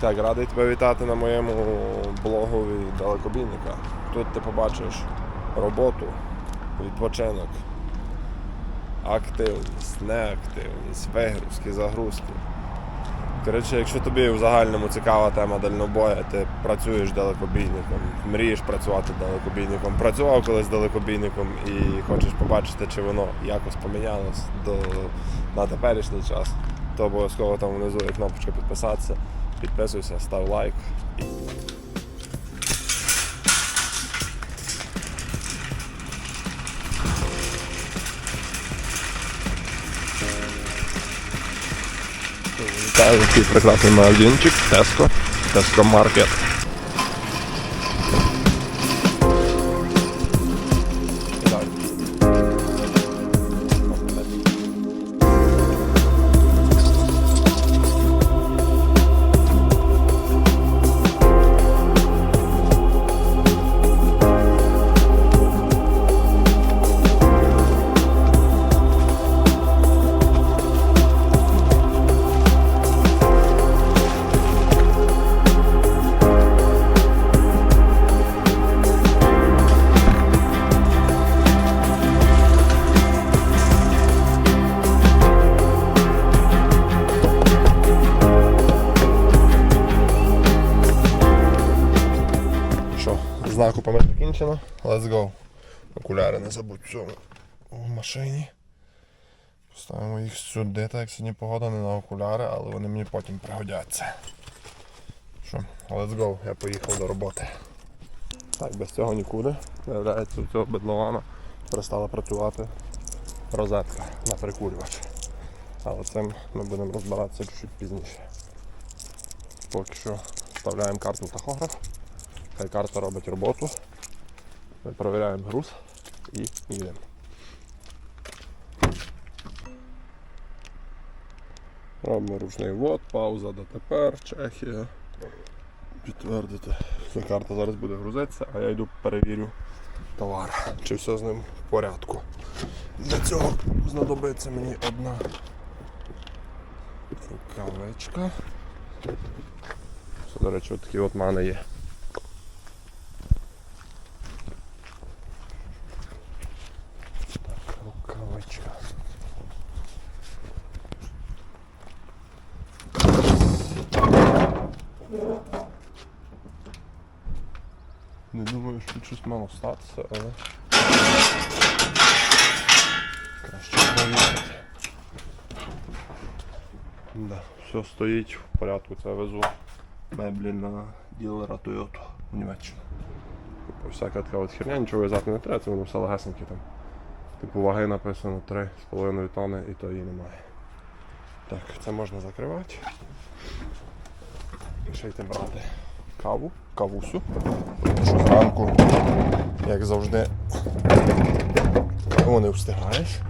Так, радий тебе вітати на моєму блогу від далекобійника. Тут ти побачиш роботу, відпочинок, активність, неактивність, вигрузки, загрузки. Коротше, якщо тобі в загальному цікава тема дальнобоя, ти працюєш далекобійником, мрієш працювати далекобійником, працював колись далекобійником і хочеш побачити, чи воно якось помінялось до, на теперішній час, то обов'язково там внизу є кнопочка підписатися. Підписуйся, став лайк. Вітаю, який прекрасний магазинчик Tesco. Tesco Market. В в машині. Поставимо їх сюди, так як сьогодні погода не на окуляри, але вони мені потім пригодяться. Що, let's go, я поїхав до роботи. Так, без цього нікуди. Виявляється, у цього бедлована перестала працювати розетка на прикурювач. Але цим ми будемо розбиратися чуть пізніше. Поки що вставляємо карту в тахограф. Хай карта робить роботу. Ми перевіряємо груз і їдемо. Робимо ручний ввод, пауза до тепер, Чехія. Підтвердити. Ця карта зараз буде грузитися, а я йду перевірю товар, чи все з ним в порядку. Для цього знадобиться мені одна рукавичка. Це, до речі, от такі от мене є. Так, рукавичка. Не думаю, що щось мало статися, але краще провірити. Да, все стоїть в порядку, це везу меблі на ділера Toyota в Німеччину. Типу, всяка така от херня, нічого в'язати не треба, це воно все легесеньке там. Типу ваги написано 3,5 тонни і то її немає. Так, це можна закривати. Ще йти брати каву, кавусю. Що зранку, як завжди, каву не встигаєш.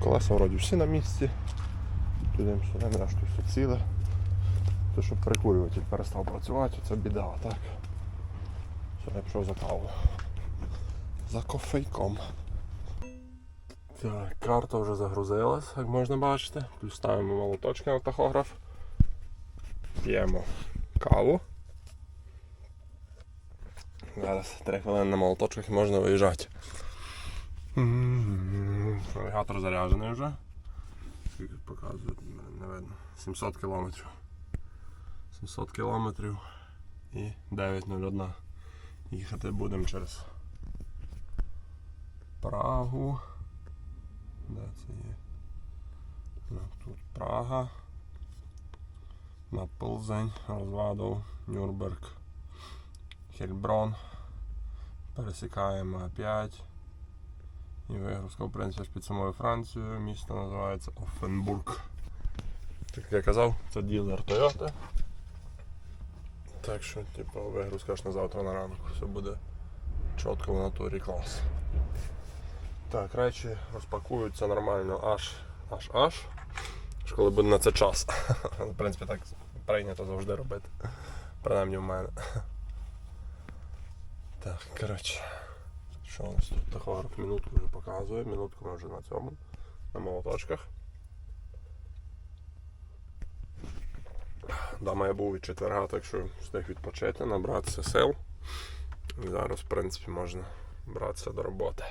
Колеса вроді всі на місці. Туди сюди решту все ціле. То, щоб прикурюватель перестав працювати, це біда, так. Все, я пішов за кавою. За кофейком. Так, карта вже загрузилась, як можна бачити. Плюс ставимо молоточки на тахограф. П'ємо каву. Зараз 3 хвилини на молоточках можна виїжджати. Навігатор заряджений вже. Показує, не видно. 700 кілометрів. 700 кілометрів і 9.01. Їхати будемо через Прагу. Де це є? Ну, тут Прага. На Пилзень, Розвадов, Нюрнберг, Хельброн. Пересікаємо опять. І вигрузка, в принципі, під самою Францією. Місто називається Офенбург. Так як я казав, це ділер Toyota. Так що, типу, вигрузка ж на завтра на ранок. Все буде чітко в натурі клас. Так, речі розпакуються нормально аж аж аж. Аж коли буде на це час. В принципі, так прийнято завжди робити. Принаймні в мене. Так, коротше. Що у нас тут тахограф минутку вже показує, минутку ми вже на цьому, на молоточках. Дома я був від четверга, так що встиг відпочити, набратися сил. І зараз, в принципі, можна братися до роботи.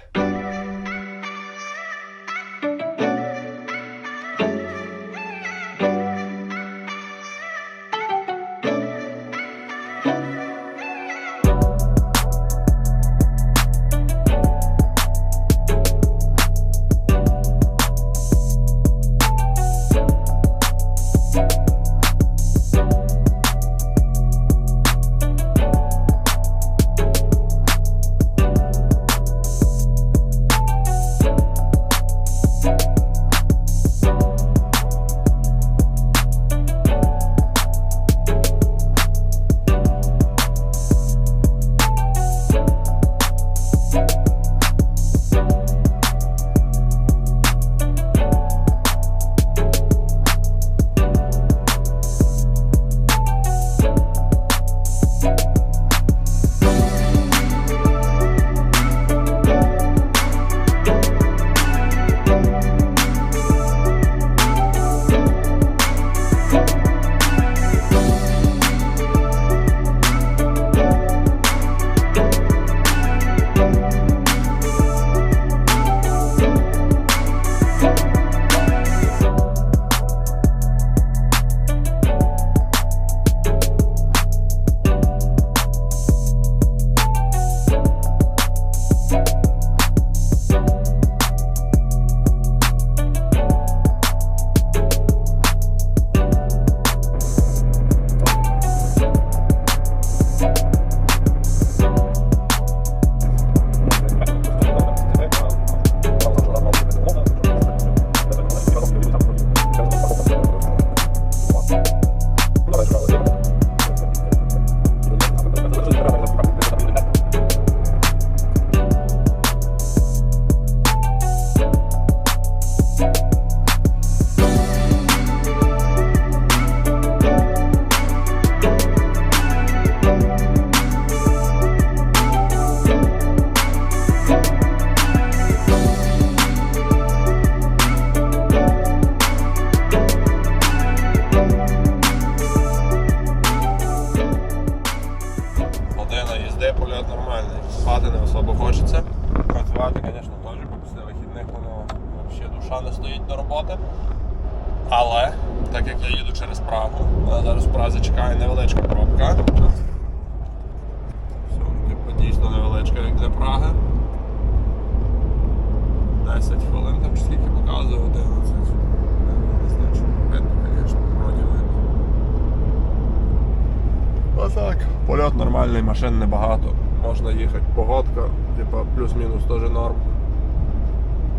Польот нормальний, машин небагато. Можна їхати. Погодка, типа плюс-мінус теж норм.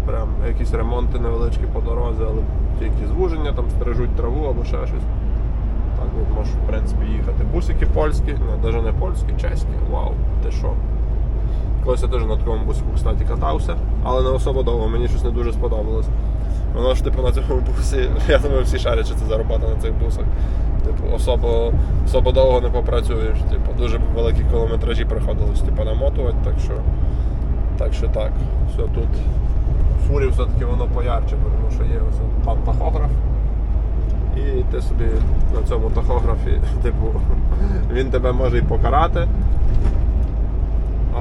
Прям якісь ремонти невеличкі по дорозі, але тільки звуження, там стрижуть траву або ще щось. Так от можеш, в принципі, їхати. Бусики польські, ну навіть не польські, чеські. Вау, ти що? Колись я теж на такому бусику, кстати, катався, але не особо довго, мені щось не дуже сподобалось. Воно ж типу на цьому бусі, я думаю, всі шарять, що це за на цих бусах. Типу, особо, особо довго не попрацюєш. Типу, дуже великі кілометражі приходилось типу, намотувати, так що так. Що так. Все тут фурі все-таки воно поярче, тому що є ось там тахограф. І ти собі на цьому тахографі, типу, він тебе може і покарати,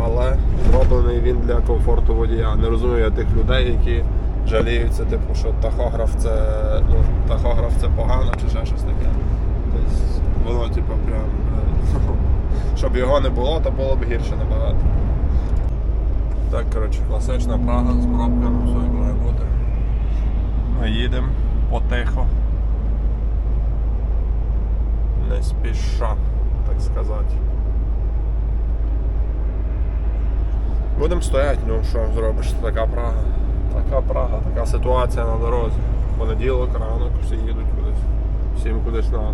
але зроблений він для комфорту водія. Не розумію я тих людей, які жаліються, типу, що тахограф це, ну, тахограф це погано чи ще щось таке. Воно, типу, прям. е, Щоб його не було, то було б гірше набагато. Так, коротше, класична Прага з пробками, все як має бути. Ми їдемо потихо. Не спіша, так сказати. Будемо стояти, ну що зробиш, така Прага. Така Прага, така ситуація на дорозі. Понеділок, ранок, всі їдуть кудись. Всім кудись треба.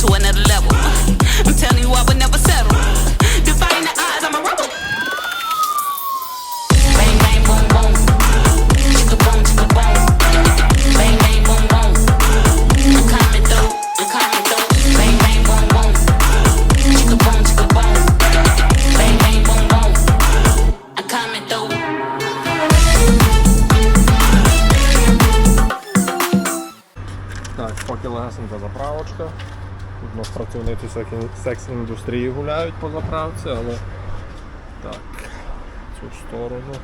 to another level. I'm telling you, I would never settle. Bang, bang, boom, boom. Chicka boom, chicka boom. Bang, bang, boom, boom. Bang, bang, boom, boom. Chicka boom, chicka boom. Bang, bang, boom, boom. Заправочка. Тут у працівниці секс-індустрії гуляють по заправці, але так, цю сторону.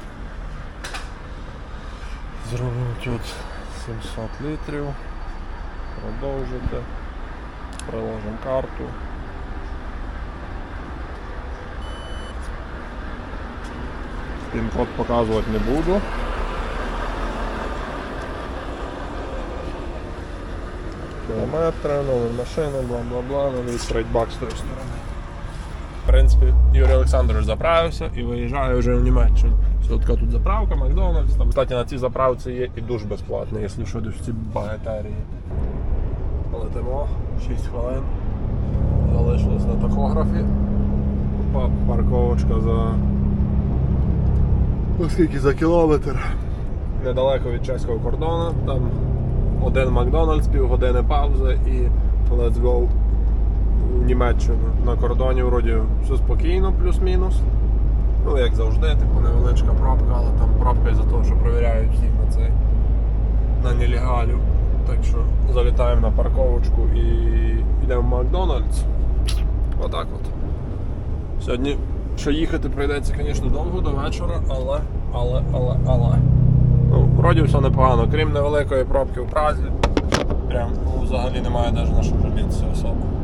Зробимо тут 700 літрів. Продовжити. Приложимо карту. Пін-код показувати не буду. Кілометри, номер машини, бла-бла-бла, новий трейдбак з тої сторони. В принципі, Юрій Олександрович заправився і виїжджає вже в Німеччину. Все, така тут заправка, Макдональдс. Там, кстати, на цій заправці є і душ безплатний, якщо що, в ці багатарії. Летимо 6 хвилин. Залишилось на тахографі. Па- Парковочка за. Оскільки за кілометр. Недалеко від чеського кордону. Там один Макдональдс, півгодини паузи і let's go в Німеччину. На кордоні вроді все спокійно, плюс-мінус. Ну, як завжди, типу невеличка пробка, але там пробка із-за того, що перевіряють всіх на цей на нелегалів. Так що залітаємо на парковочку і йдемо в Макдональдс. Отак от. Сьогодні, що їхати прийдеться, звісно, довго до вечора, але, але, але, але. Вроді все непогано, крім невеликої пробки в Празі. Прям ну, взагалі немає навіть на що жалітися особо.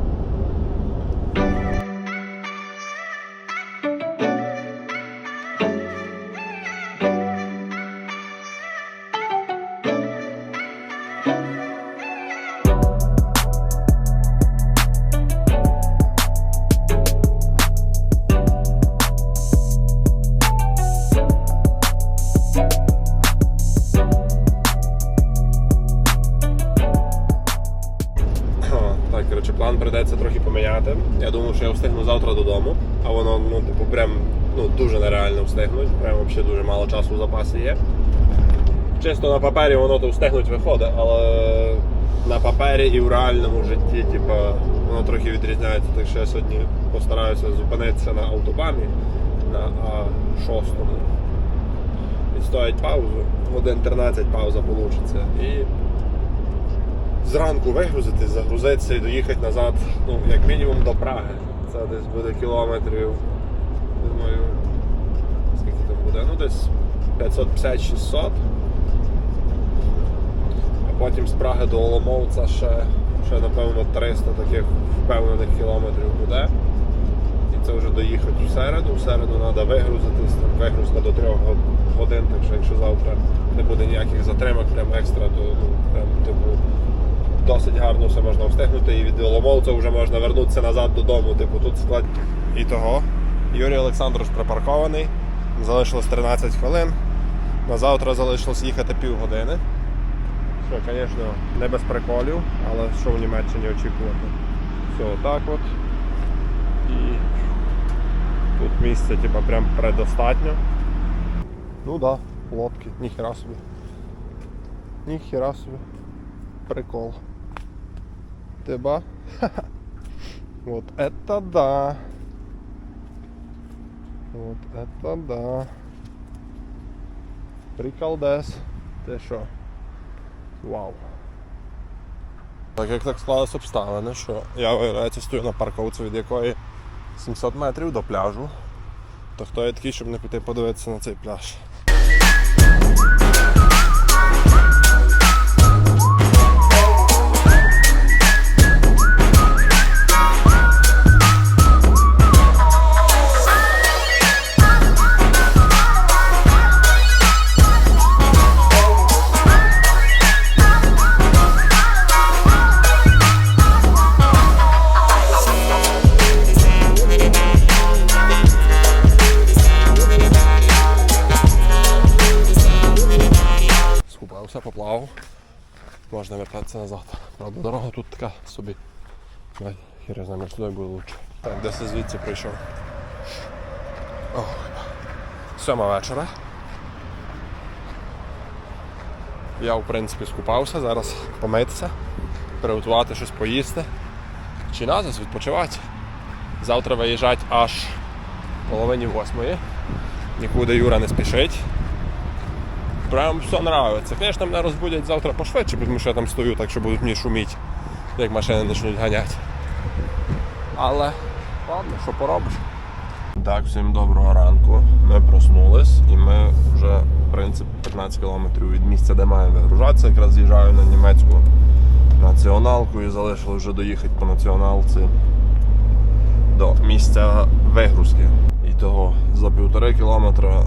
Є. Чисто на папері воно то встигнуть виходить, але на папері і в реальному житті, типу, воно трохи відрізняється. Так що я сьогодні постараюся зупинитися на автобамі на А6. Відстоять паузу, годин 13 пауза вийде. І зранку вигрузитись, загрузитися і доїхати назад, ну, як мінімум до Праги. Це десь буде кілометрів, думаю, скільки там буде? Ну десь 550-600. А потім з Праги до Оломовця ще, ще напевно 300 таких впевнених кілометрів буде. І це вже доїхати в середу. В середу треба вигрузитись, вигрузка до 3 годин, так що якщо завтра не буде ніяких затримок, прям екстра, то ну, прям типу досить гарно все можна встигнути і від Ломовця вже можна вернутися назад додому. Типу тут склад. І того. Юрій Олександрович припаркований. Залишилось 13 хвилин. На завтра залишилось їхати півгодини. Що, звісно, не без приколів, але що в Німеччині очікувати. Все, отак от. І тут місця типу, прям предостатньо. Ну да, лодки, ніхера собі. Ніхера собі. Прикол. Тиба? Вот это да. Вот это да. Приколдес. Ти що? Вау. Так як так склалось обставини, що я виявляється стою на парковці, від якої 700 метрів до пляжу. То хто я такий, щоб не піти подивитися на цей пляж? Скупався, поплавав. Можна вертатися назад. Правда, дорога тут така собі. Хер я знаю, туди буде лучше. Так, десь я звідси прийшов. Сьома вечора. Я в принципі скупався, зараз помитися, приготувати щось поїсти. Чи назад відпочивати. Завтра виїжджати аж половині восьмої. Нікуди Юра не спішить. Прям все нравиться. Звісно, мене розбудять завтра пошвидше, тому що я там стою, так що будуть мені шуміти. як машини почнуть ганяти. Але ладно, що поробиш. Так, всім доброго ранку. Ми проснулись і ми вже в принципі 15 кілометрів від місця, де маємо вигружатися. Якраз з'їжджаю на німецьку націоналку і залишили вже доїхати по націоналці до місця вигрузки. І того за півтори кілометра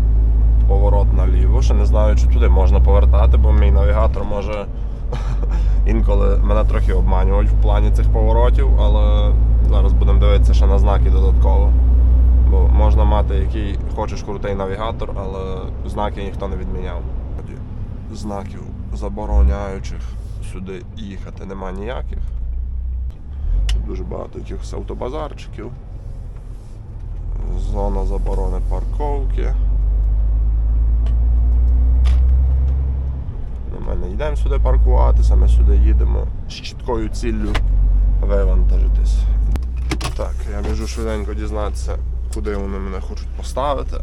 поворот наліво. Ще не знаю, чи туди можна повертати, бо мій навігатор може інколи мене трохи обманювати в плані цих поворотів, але зараз будемо дивитися ще на знаки додатково. Бо можна мати який хочеш крутий навігатор, але знаки ніхто не відміняв. Знаків забороняючих сюди їхати нема ніяких. Дуже багато якихось автобазарчиків. Зона заборони парковки. Ми йдемо сюди паркуватися, ми сюди їдемо з чіткою ціллю вивантажитись. Так, я біжу швиденько дізнатися, куди вони мене хочуть поставити.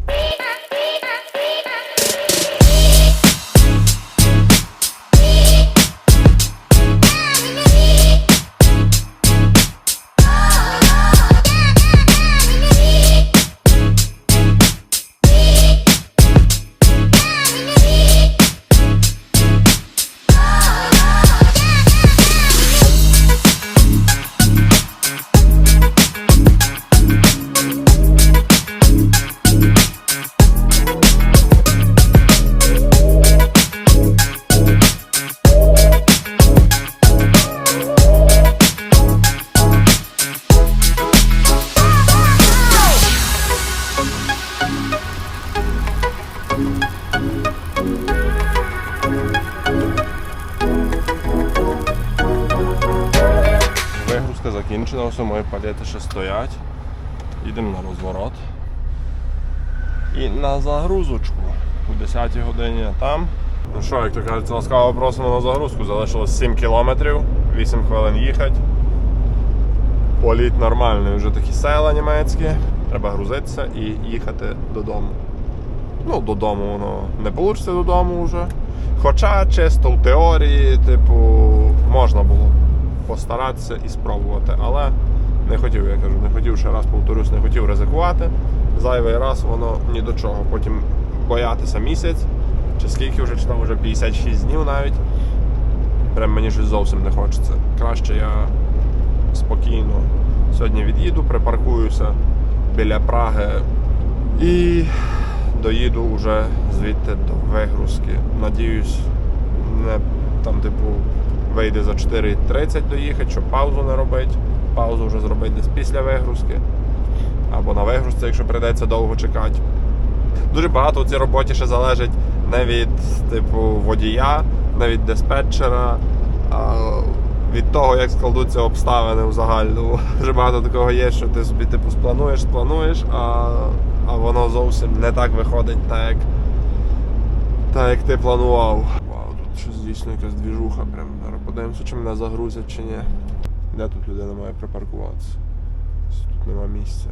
Розворот. І на загрузочку. У 10-й годині там. Ну що, як то кажуть, ласкаво просимо на загрузку. Залишилось 7 кілометрів, 8 хвилин їхати. Політ нормальний, вже такі села німецькі. Треба грузитися і їхати додому. Ну, додому воно не вийде додому вже. Хоча чисто в теорії, типу, можна було постаратися і спробувати. Але не хотів, я кажу, не хотів ще раз повторюсь, не хотів ризикувати. Зайвий раз воно ні до чого. Потім боятися місяць, чи скільки вже, чи там вже 56 днів навіть. Прям мені щось зовсім не хочеться. Краще я спокійно сьогодні від'їду, припаркуюся біля Праги і доїду вже звідти до вигрузки. Надіюсь, не там, типу, вийде за 4.30 доїхати, щоб паузу не робити. Паузу вже зробити десь після вигрузки. Або на вигрузці, якщо прийдеться довго чекати. Дуже багато у цій роботі ще залежить не від типу водія, не від диспетчера, а від того, як складуться обставини в загальному. Дуже багато такого є, що ти собі типу сплануєш, сплануєш, а, а воно зовсім не так виходить, так як, так як ти планував. Вау, тут щось дійсно якась двіжуха. Прям подивимося, чи мене загрузять чи ні. Де тут людина має припаркуватися? Тут нема місця.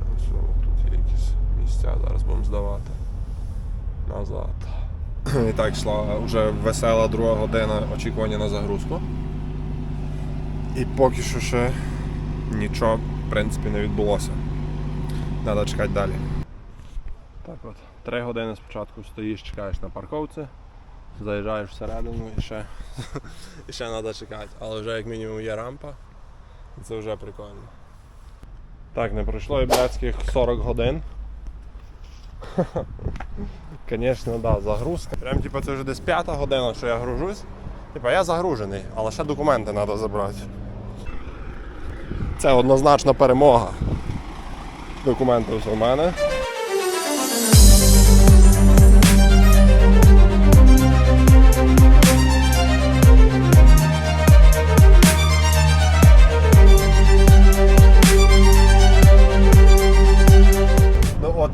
Тут є якісь місця, зараз будемо здавати. Назад. І так йшла вже весела друга година очікування на загрузку. І поки що ще нічого, в принципі, не відбулося. Треба чекати далі. Так от, три години спочатку стоїш, чекаєш на парковці, заїжджаєш всередину і ще треба чекати. Але вже як мінімум є рампа. Це вже прикольно. Так, не пройшло і блядських 40 годин. Звісно, да, загрузка. Прям типу, це вже десь п'ята година, що я гружусь. Типа я загружений, але ще документи треба забрати. Це однозначно перемога. Документи ось у мене.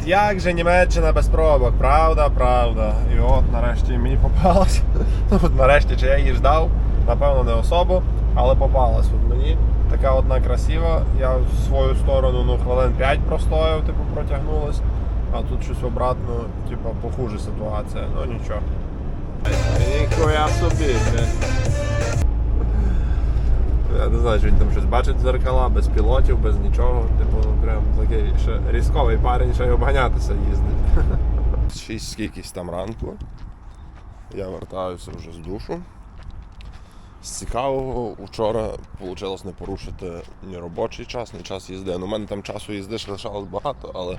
Як же Німеччина без пробок, правда, правда. І от нарешті мені попалось. Ну от нарешті, чи я її ждав, напевно, не особо, але попалась от мені. Така одна красива. Я в свою сторону ну, хвилин 5 простояв, типу, протягнулась. А тут щось обратно, типу, похуже ситуація. Ну нічого. Ніхуя собі. Я не знаю, чи він там щось бачить зеркала, без пілотів, без нічого. Типу, прям такий ще різковий парень, ще й обганятися їздить. Шість скількись там ранку. Я вертаюся вже з душу. З цікавого вчора вийшло не порушити ні робочий час, ні час їзди. Ну, у мене там часу їзди ще лишалось багато, але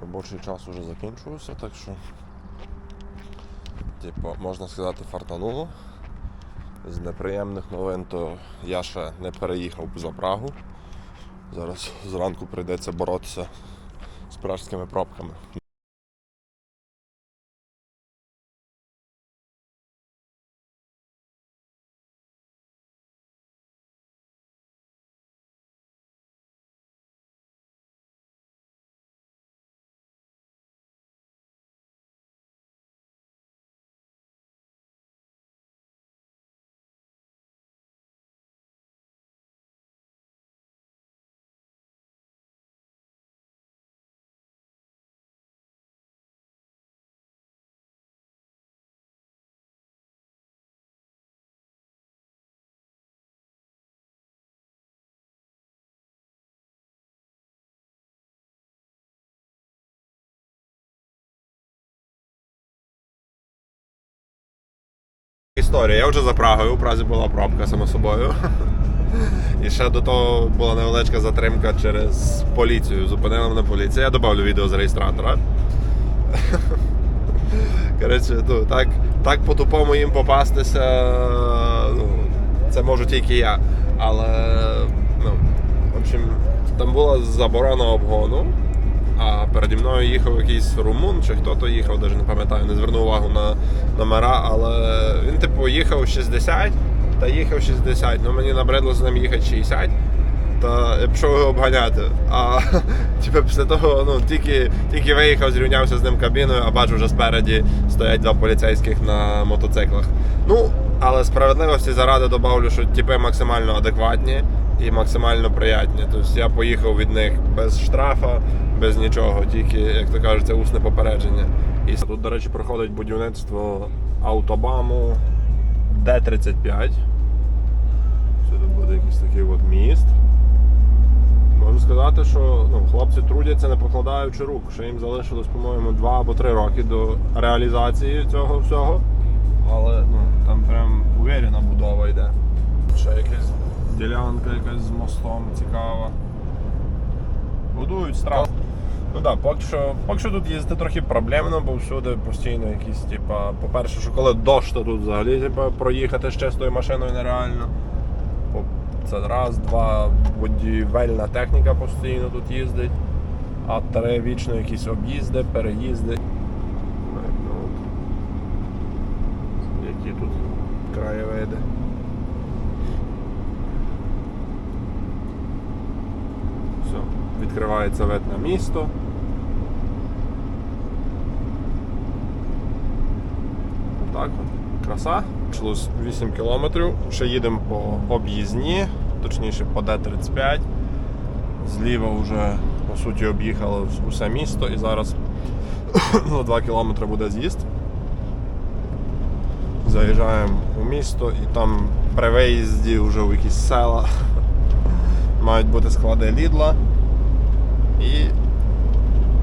робочий час вже закінчувався, так що, типу, можна сказати, фартануло. З неприємних новин, то я ще не переїхав за Прагу. Зараз зранку прийдеться боротися з пражськими пробками. Історія. Я вже за Прагою, у Празі була пробка, само собою. І ще до того була невеличка затримка через поліцію. Зупинила мене поліція. Я додавлю відео з реєстратора. Коротше, ну, так, так по-тупому їм попастися. Ну, це можу тільки я. Але, ну, в общем, там була заборона обгону. Переді мною їхав якийсь румун, чи хто то їхав, навіть не пам'ятаю, не звернув увагу на номера, але він, типу, їхав 60 та їхав 60. Ну мені набридло з ним їхати 60. Та я пішов його обганяти. А типу, після того ну, тільки, тільки виїхав, зрівнявся з ним кабіною, а бачу, вже спереді стоять два поліцейських на мотоциклах. Ну, але справедливості заради добавлю, що типи максимально адекватні і максимально приятні. Тобто я поїхав від них без штрафа, без нічого, тільки, як то кажуть, це усне попередження. І тут, до речі, проходить будівництво автобаму Д-35. Сюди буде якийсь такий от міст. Можу сказати, що ну, хлопці трудяться, не покладаючи рук. Ще їм залишилось, по-моєму, 2 або 3 роки до реалізації цього всього. Але ну, там прям уверена будова йде. Ще якась ділянка якась з мостом цікава. Будують страх. Ну так, поки що, поки що тут їздити трохи проблемно, бо всюди постійно якісь, типа, по-перше, що коли дощ, то тут взагалі типа, проїхати з чистою машиною нереально. Це раз, два, будівельна техніка постійно тут їздить. А три вічно якісь об'їзди, переїзди. Так, ну от. Які тут краєвиди. Все, відкривається вид на місто. Так краса. Йшлось 8 кілометрів. Ще їдемо по об'їзні, точніше по Д-35. Зліва вже по суті об'їхало усе місто і зараз за 2 кілометри буде з'їзд. Заїжджаємо у місто і там при виїзді вже в якісь села мають бути склади лідла.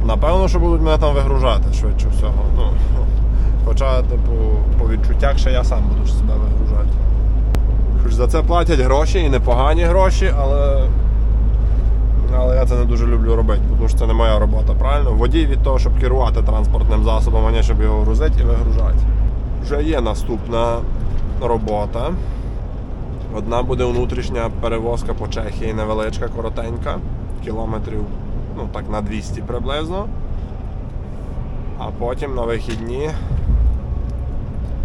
Напевно, що будуть мене там вигружати швидше всього. Ну, хоча, типу, по відчуттях ще я сам буду себе вигружати. Хоч за це платять гроші і непогані гроші, але. Але я це не дуже люблю робити, тому що це не моя робота, правильно? Водій від того, щоб керувати транспортним засобом, а не щоб його грузити і вигружати. Вже є наступна робота. Одна буде внутрішня перевозка по Чехії невеличка, коротенька, кілометрів ну так на 200 приблизно. А потім на вихідні.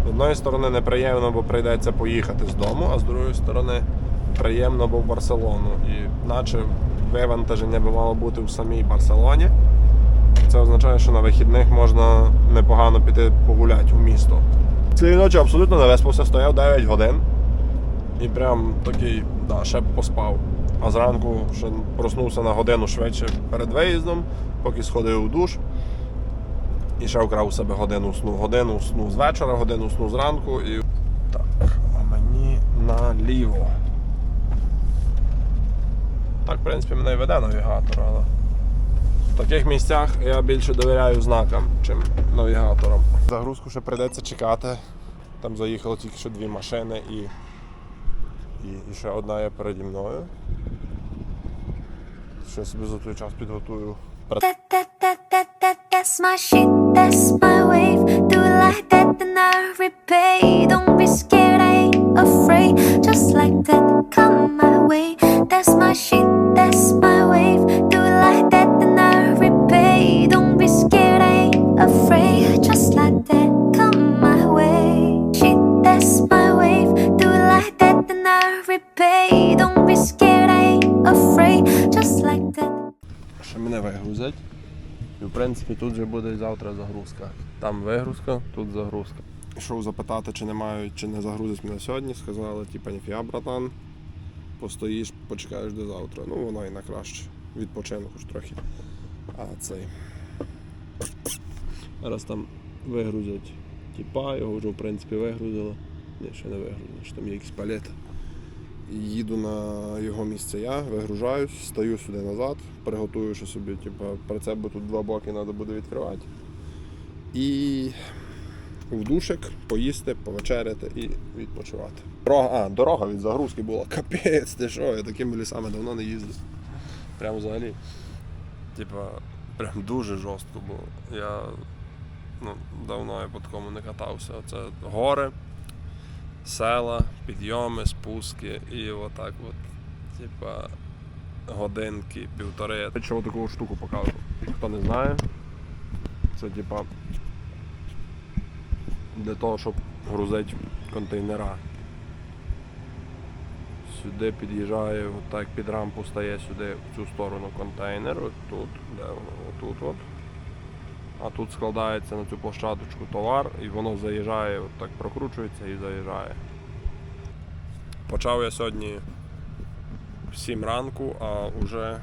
З одної сторони неприємно, бо прийдеться поїхати з дому, а з другої сторони приємно, бо в Барселону. І наче вивантаження би мало бути в самій Барселоні. Це означає, що на вихідних можна непогано піти погуляти у місто. Цієї ночі абсолютно не виспався, стояв 9 годин. І прям такий, да, ще б поспав. А зранку ще проснувся на годину швидше перед виїздом, поки сходив у душ. І ще вкрав у себе годину сну. Годину сну з вечора, годину сну зранку і. Так, а мені наліво. Так, в принципі, мене і веде навігатор, але в таких місцях я більше довіряю знакам, чим навігаторам. Загрузку ще прийдеться чекати. Там заїхало тільки що дві машини і, і, і ще одна є переді мною. Що я собі за той час підготую. That, that, that, that, that, that's my shit, that's my wave. Do it like that, then I repay. Don't be scared, I ain't afraid. Just like that, come my way. That's my shit, that's my wave. Вигрузять. І в принципі тут вже буде завтра загрузка. Там вигрузка, тут загрузка. Йшов запитати, чи не мають, чи не загрузять мене сьогодні. Сказали, типа, ніфіга, братан. Постоїш, почекаєш до завтра. Ну воно і на краще. Відпочину хоч трохи. А цей. Зараз там вигрузять тіпа, його вже в принципі вигрузили. Ні, ще не вигрузили, що там є якийсь палет. Їду на його місце я, вигружаюсь, стаю сюди назад, приготую ще собі, типу, прицеп, бо тут два боки треба буде відкривати. І в душик поїсти, повечеряти і відпочивати. Дорога, а, дорога від загрузки була. Капець, ти що, я такими лісами давно не їздив. Прям взагалі. Типа, прям дуже жорстко було. Я ну, давно я по такому не катався. Це гори села, підйоми, спуски і отак от, типа, годинки, півтори. Я ще таку штуку покажу. Хто не знає, це типа для того, щоб грузити контейнера. Сюди під'їжджає, отак під рампу стає сюди в цю сторону контейнер, от тут, де воно, отут от. А тут складається на цю площадочку товар і воно заїжджає, от так прокручується і заїжджає. Почав я сьогодні в 7 ранку, а вже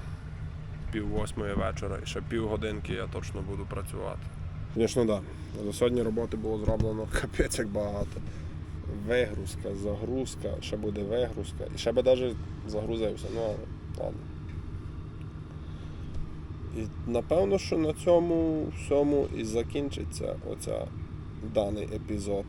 пів восьмої вечора. І ще пів годинки я точно буду працювати. Звісно, так. Да. За сьогодні роботи було зроблено капець як багато. Вигрузка, загрузка, ще буде вигрузка. І ще би навіть загрузився. Ну, ладно. Напевно, що на цьому всьому і закінчиться оця даний епізод.